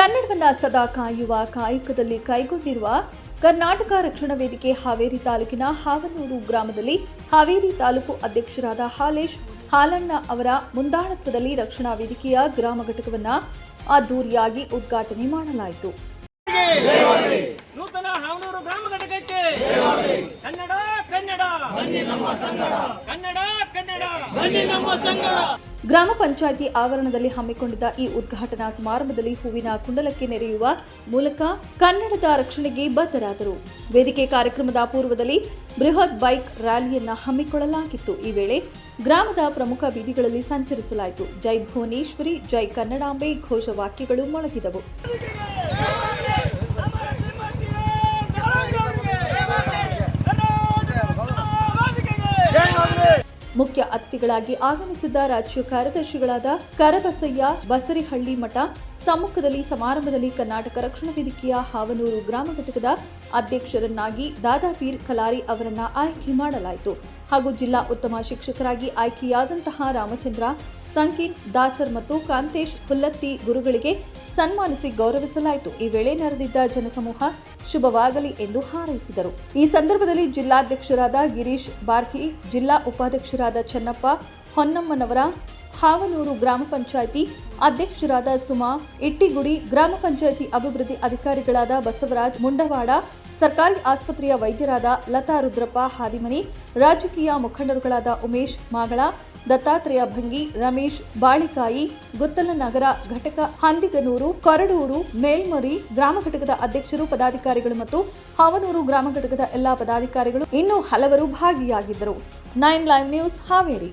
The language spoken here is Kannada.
ಕನ್ನಡವನ್ನ ಸದಾ ಕಾಯುವ ಕಾಯಕದಲ್ಲಿ ಕೈಗೊಂಡಿರುವ ಕರ್ನಾಟಕ ರಕ್ಷಣಾ ವೇದಿಕೆ ಹಾವೇರಿ ತಾಲೂಕಿನ ಹಾವನೂರು ಗ್ರಾಮದಲ್ಲಿ ಹಾವೇರಿ ತಾಲೂಕು ಅಧ್ಯಕ್ಷರಾದ ಹಾಲೇಶ್ ಹಾಲಣ್ಣ ಅವರ ಮುಂದಾಳತ್ವದಲ್ಲಿ ರಕ್ಷಣಾ ವೇದಿಕೆಯ ಗ್ರಾಮ ಘಟಕವನ್ನ ಅದ್ದೂರಿಯಾಗಿ ಉದ್ಘಾಟನೆ ಮಾಡಲಾಯಿತು. ನೂತನ ಹಾವನೂರು ಗ್ರಾಮ ಘಟಕಕ್ಕೆ ಕನ್ನಡ ಕನ್ನಡ. ಕನ್ನಡ ಕನ್ನಡ. ಗ್ರಾಮ ಪಂಚಾಯಿತಿ ಆವರಣದಲ್ಲಿ ಹಮ್ಮಿಕೊಂಡಿದ್ದ ಈ ಉದ್ಘಾಟನಾ ಸಮಾರಂಭದಲ್ಲಿ ಹೂವಿನ ಕುಂಡಲಕ್ಕೆ ನೆರೆಯುವ ಮೂಲಕ ಕನ್ನಡದ ರಕ್ಷಣೆಗೆ ಬದ್ಧರಾದರು. ವೇದಿಕೆ ಕಾರ್ಯಕ್ರಮದ ಪೂರ್ವದಲ್ಲಿ ಬೃಹತ್ ಬೈಕ್ ರ್ಯಾಲಿಯನ್ನು ಹಮ್ಮಿಕೊಳ್ಳಲಾಗಿತ್ತು. ಈ ವೇಳೆ ಗ್ರಾಮದ ಪ್ರಮುಖ ಬೀದಿಗಳಲ್ಲಿ ಸಂಚರಿಸಲಾಯಿತು. ಜೈ ಭುವನೇಶ್ವರಿ, ಜೈ ಕನ್ನಡಾಂಬೆ ಘೋಷವಾಕ್ಯಗಳು ಮೊಳಗಿದವು. ಮುಖ್ಯ ಅತಿಥಿಗಳಾಗಿ ಆಗಮಿಸಿದ್ದ ರಾಜ್ಯ ಕಾರ್ಯದರ್ಶಿಗಳಾದ ಕರಬಸಯ್ಯ ಬಸರಿಹಳ್ಳಿ ಮಠ ಸಮ್ಮುಖದಲ್ಲಿ ಸಮಾರಂಭದಲ್ಲಿ ಕರ್ನಾಟಕ ರಕ್ಷಣಾ ವೇದಿಕೆಯ ಹಾವನೂರು ಗ್ರಾಮ ಘಟಕದ ಅಧ್ಯಕ್ಷರನ್ನಾಗಿ ದಾದಾಪೀರ್ ಕಲಾರಿ ಅವರನ್ನ ಆಯ್ಕೆ ಮಾಡಲಾಯಿತು. ಹಾಗೂ ಜಿಲ್ಲಾ ಉತ್ತಮ ಶಿಕ್ಷಕರಾಗಿ ಆಯ್ಕೆಯಾದಂತಹ ರಾಮಚಂದ್ರ ಸಂಕೀನ್ ದಾಸರ್ ಮತ್ತು ಕಾಂತೇಶ್ ಹುಲ್ಲತ್ತಿ ಗುರುಗಳಿಗೆ ಸನ್ಮಾನಿಸಿ ಗೌರವಿಸಲಾಯಿತು. ಈ ವೇಳೆ ನೆರೆದಿದ್ದ ಜನಸಮೂಹ ಶುಭವಾಗಲಿ ಎಂದು ಹಾರೈಸಿದರು. ಈ ಸಂದರ್ಭದಲ್ಲಿ ಜಿಲ್ಲಾಧ್ಯಕ್ಷರಾದ ಗಿರೀಶ್ ಬಾರ್ಕಿ, ಜಿಲ್ಲಾ ಉಪಾಧ್ಯಕ್ಷರಾದ ಚನ್ನಪ್ಪ ಹೊನ್ನಮ್ಮನವರ ಹಾವನೂರು ಗ್ರಾಮ ಪಂಚಾಯಿತಿ ಅಧ್ಯಕ್ಷರಾದ ಸುಮಾ ಇಟ್ಟಿಗುಡಿ ಗ್ರಾಮ ಪಂಚಾಯಿತಿ ಅಭಿವೃದ್ಧಿ ಅಧಿಕಾರಿಗಳಾದ ಬಸವರಾಜ್ ಮುಂಡವಾಡ, ಸರ್ಕಾರಿ ಆಸ್ಪತ್ರೆಯ ವೈದ್ಯರಾದ ಲತಾ ರುದ್ರಪ್ಪ ಹಾದಿಮನಿ, ರಾಜಕೀಯ ಮುಖಂಡರುಗಳಾದ ಉಮೇಶ್ ಮಾಗಳ, ದತ್ತಾತ್ರೇಯ ಭಂಗಿ, ರಮೇಶ್ ಬಾಳಿಕಾಯಿ ಗುತ್ತಲನಗರ ಘಟಕ ಹಂದಿಗನೂರು, ಕೊರಡೂರು, ಮೇಲ್ಮರಿ ಗ್ರಾಮ ಘಟಕದ ಅಧ್ಯಕ್ಷರು, ಪದಾಧಿಕಾರಿಗಳು ಮತ್ತು ಹಾವನೂರು ಗ್ರಾಮ ಘಟಕದ ಎಲ್ಲಾ ಪದಾಧಿಕಾರಿಗಳು ಇನ್ನೂ ಹಲವರು ಭಾಗಿಯಾಗಿದ್ದರು. Nine live news Haveri.